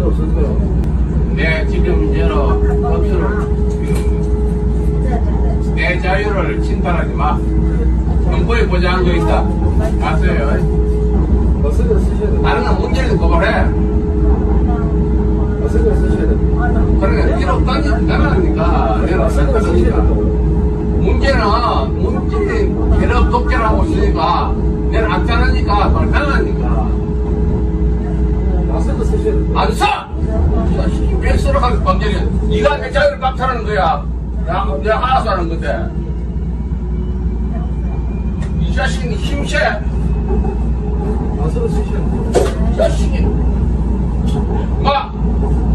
수가 없었어요. 내 지금 여러 법수로 내 자유를 침탈하지 마. 정부에 보장한 거 있다. 아세요? 마스크를 쓰셔야 돼요. 다른 건 문제는 고발해. 마스크를 쓰셔야 돼요. 그러니까 이런 딴짓 나가니까 내가 돼요. 문제는 문재인 괴롭 독재라고 있으니까 내가 안 따르니까 그걸 당하니까 안 써! 자식이 왜 쓰러가면 범죄냐 네가 내 자유를 깜탈하는 거야 야, 내가 알아서 하는 건데 이 자식이 힘세 쓰셔야 돼요. 이 자식이 마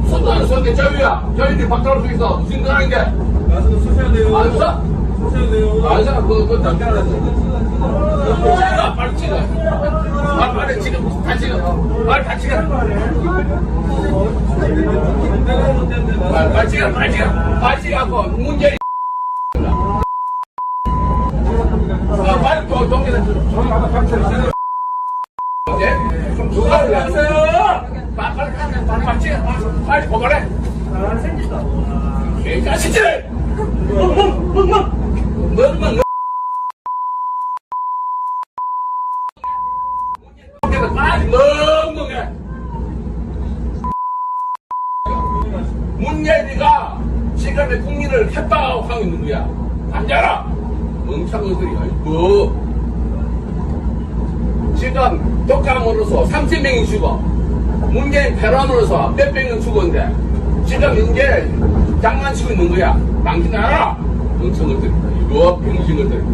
손도 안 써 내 자유야 자유를 박탈할 수 있어 무슨 거 하는 게안 마스크 쓰셔야 돼요. 써? 쓰셔야 돼요. 안 써? 그거 그거 찍어 빨리 찍어 아 빨리 찍어 다 찍어 빨리 다 찍어 빨리 빨리 찍어 빨리 찍어 빨리 찍어갖고 문제 아, 빨리 또 동기들. 예? 좀 누가 하세요? 빨리 빨리 빨리 빨리 빨리 찍어 빨리, 빨리 고발해. 개자식들! 멍멍 멍멍 문제는 빨리 멍멍해 문재인이가 지금의 국민을 협박하고 있는 거야. 앉아라! 멍청이들이 아이고. 지금 독감으로서 30명이 죽어. 문재인 폐렴으로서 몇백 명 죽었는데 지금 이제 장난치고 있는 거야. 당신 알아 멍청이들 이거 병신들.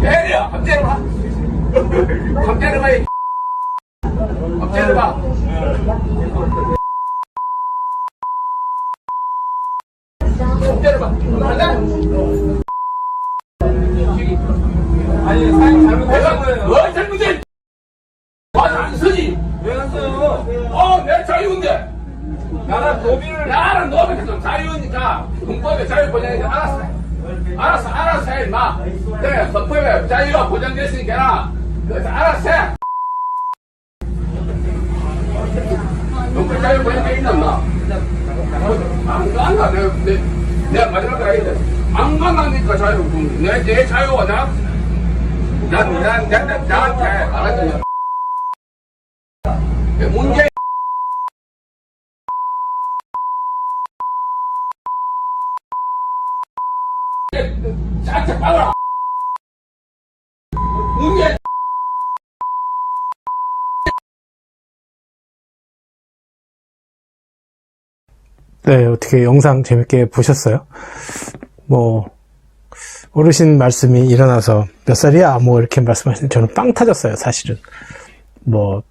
때려! 한 때려봐 한 때려봐 이한 때려봐 아니, 사장님 거예요. 뭐 잘못해 와서 안 서지 왜 갔어요? 어, 내 자유인데. 나라 노비를 나는 너한테 좀 자유니까 헌법에 자유 보장해서 알았어. 알았어, 알았어, 해, 임마. 그래, 헌법에 자유가 보장됐으니까, 알았어. 해. 헌법 자유 보장돼 있나? 안 가. 내가, 내, 내가 마지막에 하겠다. 안 간다니까, 자유. 내, 내 자유가 나? 난, 난, 난, 난, 나한테, 알았지? 문제 짝짝 빨라 네, 어떻게 영상 재밌게 보셨어요? 뭐, 어르신 말씀이 일어나서 몇 살이야? 뭐 이렇게 말씀하시는데 저는 빵 터졌어요, 사실은. 뭐,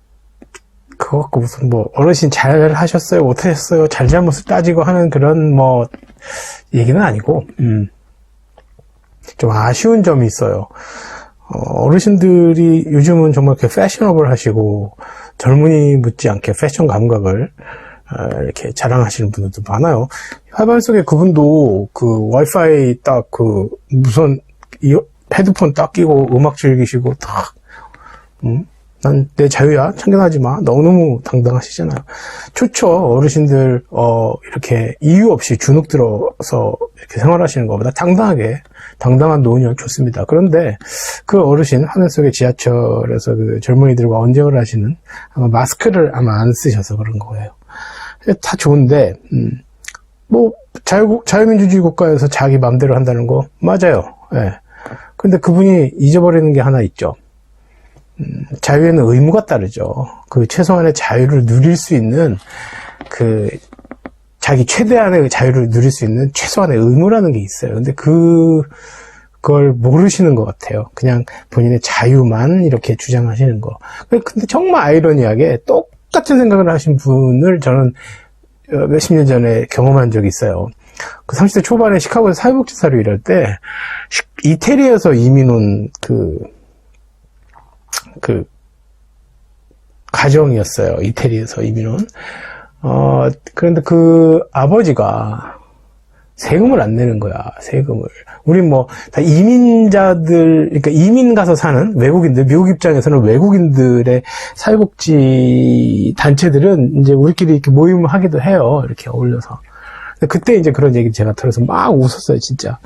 그거 갖고 무슨 뭐, 어르신 잘 하셨어요? 못하셨어요? 잘잘못을 따지고 하는 그런 뭐, 얘기는 아니고, 음, 좀 아쉬운 점이 있어요. 어, 어르신들이 요즘은 정말 이렇게 패셔너블 하시고, 젊은이 묻지 않게 패션 감각을 어, 이렇게 자랑하시는 분들도 많아요. 화반 속에 그분도 그 와이파이 딱 그 무선 헤드폰 딱 끼고 음악 즐기시고 딱, 음? 난 내 자유야. 참견하지 마. 너무너무 당당하시잖아요. 좋죠. 어르신들, 어, 이렇게 이유 없이 주눅 들어서 이렇게 생활하시는 것보다 당당하게, 당당한 노년은 좋습니다. 그런데 그 어르신 하늘 속의 지하철에서 그 젊은이들과 언쟁을 하시는 아마 마스크를 아마 안 쓰셔서 그런 거예요. 다 좋은데, 음, 뭐, 자유, 자유민주주의 국가에서 자기 맘대로 한다는 거, 맞아요. 예. 근데 그분이 잊어버리는 게 하나 있죠. 음, 자유에는 의무가 따르죠. 그 최소한의 자유를 누릴 수 있는, 그, 자기 최대한의 자유를 누릴 수 있는 최소한의 의무라는 게 있어요. 근데 그, 그걸 모르시는 것 같아요. 그냥 본인의 자유만 이렇게 주장하시는 거. 근데 정말 아이러니하게 똑 같은 생각을 하신 분을 저는 어, 몇십 년 전에 경험한 적이 있어요. 그 30대 초반에 시카고에서 사회복지사로 일할 때, 시- 이태리에서 이민 온 그, 그, 가정이었어요. 이태리에서 이민 온. 어, 그런데 그 아버지가 세금을 안 내는 거야, 세금을. 우리 뭐, 다 이민자들, 그러니까 이민 가서 사는 외국인들, 미국 입장에서는 외국인들의 사회복지 단체들은 이제 우리끼리 이렇게 모임을 하기도 해요. 이렇게 어울려서. 그때 이제 그런 얘기 제가 들어서 막 웃었어요, 진짜.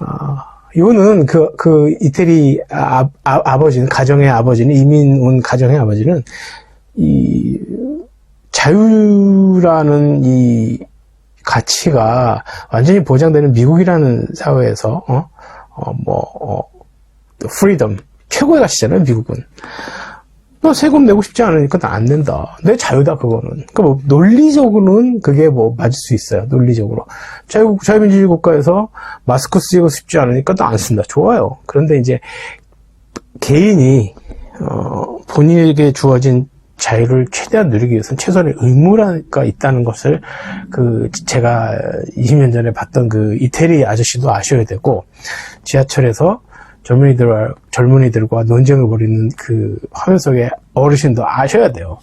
아, 이거는 그, 그, 이태리 아, 아, 버지는 가정의 아버지는, 이민 온 가정의 아버지는, 이, 자유라는 이 가치가 완전히 보장되는 미국이라는 사회에서, 어, 어, 뭐, 어, 프리덤, 최고의 가치잖아요, 미국은. 너 세금 내고 싶지 않으니까 나 안 낸다. 내 자유다, 그거는. 그러니까 뭐, 논리적으로는 그게 뭐, 맞을 수 있어요, 논리적으로. 자유, 자유민주주의 국가에서 마스크 쓰고 싶지 않으니까 나 안 쓴다. 좋아요. 그런데 이제, 개인이, 어, 본인에게 주어진 자유를 최대한 누리기 위해서는 최소한의 의무가 있다는 것을 그 제가 20년 전에 봤던 그 이태리 아저씨도 아셔야 되고 지하철에서 젊은이들과 젊은이들과 논쟁을 벌이는 그 화면 속의 어르신도 아셔야 돼요.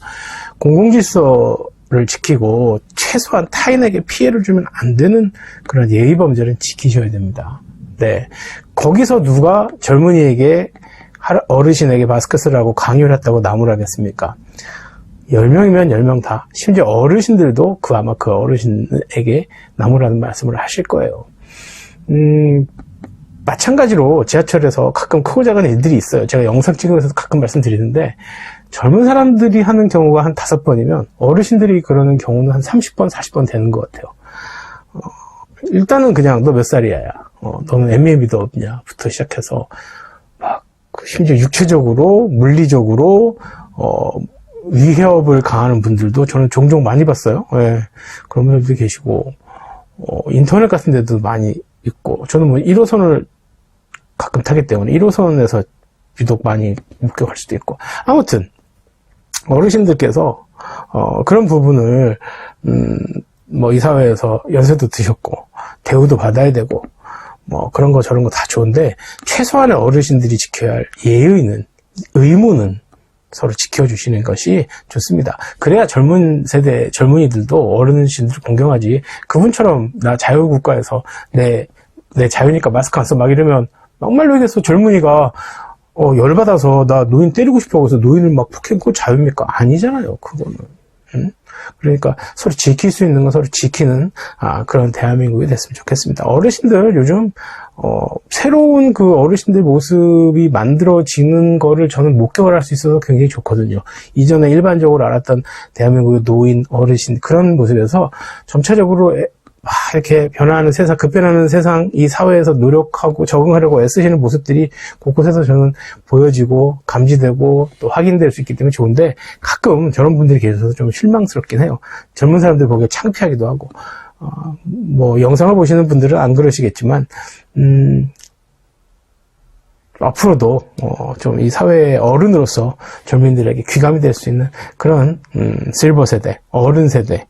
공공질서를 지키고 최소한 타인에게 피해를 주면 안 되는 그런 예의 범죄는 지키셔야 됩니다. 네. 거기서 누가 젊은이에게 할- 어르신에게 마스크 쓰라고 강요를 했다고 나무라겠습니까? 10명이면 10명 다. 심지어 어르신들도 그 아마 그 어르신에게 나무라는 말씀을 하실 거예요. 음, 마찬가지로 지하철에서 가끔 크고 작은 일들이 있어요. 제가 영상 찍으면서 가끔 말씀드리는데 젊은 사람들이 하는 경우가 한 다섯 번이면 어르신들이 그러는 경우는 한 30번, 40번 되는 것 같아요. 어, 일단은 그냥 너 몇 살이야? 어, 너는 MM이도 없냐? 부터 시작해서 심지어 육체적으로, 물리적으로, 어, 위협을 가하는 분들도 저는 종종 많이 봤어요. 예, 그런 분들도 계시고, 어, 인터넷 같은 데도 많이 있고, 저는 뭐 1호선을 가끔 타기 때문에 1호선에서 유독 많이 목격할 수도 있고. 아무튼, 어르신들께서, 어, 그런 부분을, 음, 뭐 이 사회에서 연세도 드셨고, 대우도 받아야 되고, 뭐 그런 거 저런 거 다 좋은데, 최소한의 어르신들이 지켜야 할 예의는, 의무는 서로 지켜주시는 것이 좋습니다. 그래야 젊은 세대, 젊은이들도 어르신들을 공경하지. 그분처럼 나 자유국가에서 내, 내 자유니까 마스크 안 써. 막 이러면 막말로 얘기해서 젊은이가 어, 열받아서 나 노인 때리고 싶어 해서 노인을 막 폭행고 자유입니까? 아니잖아요. 그거는. 응? 그러니까 서로 지킬 수 있는 건 서로 지키는 아, 그런 대한민국이 됐으면 좋겠습니다. 어르신들 요즘 어, 새로운 그 어르신들 모습이 만들어지는 거를 저는 목격을 할 수 있어서 굉장히 좋거든요. 이전에 일반적으로 알았던 대한민국의 노인, 어르신 그런 모습에서 점차적으로 에- 막 이렇게 변화하는 세상, 급변하는 세상, 이 사회에서 노력하고 적응하려고 애쓰시는 모습들이 곳곳에서 저는 보여지고, 감지되고, 또 확인될 수 있기 때문에 좋은데, 가끔 저런 분들이 계셔서 좀 실망스럽긴 해요. 젊은 사람들 보기에 창피하기도 하고, 어, 뭐, 영상을 보시는 분들은 안 그러시겠지만, 음, 앞으로도 어, 좀 이 사회의 어른으로서 젊은이들에게 귀감이 될 수 있는 그런 음, 실버 세대, 어른 세대, 에,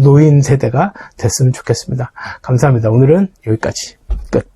노인 세대가 됐으면 좋겠습니다. 감사합니다. 오늘은 여기까지 끝.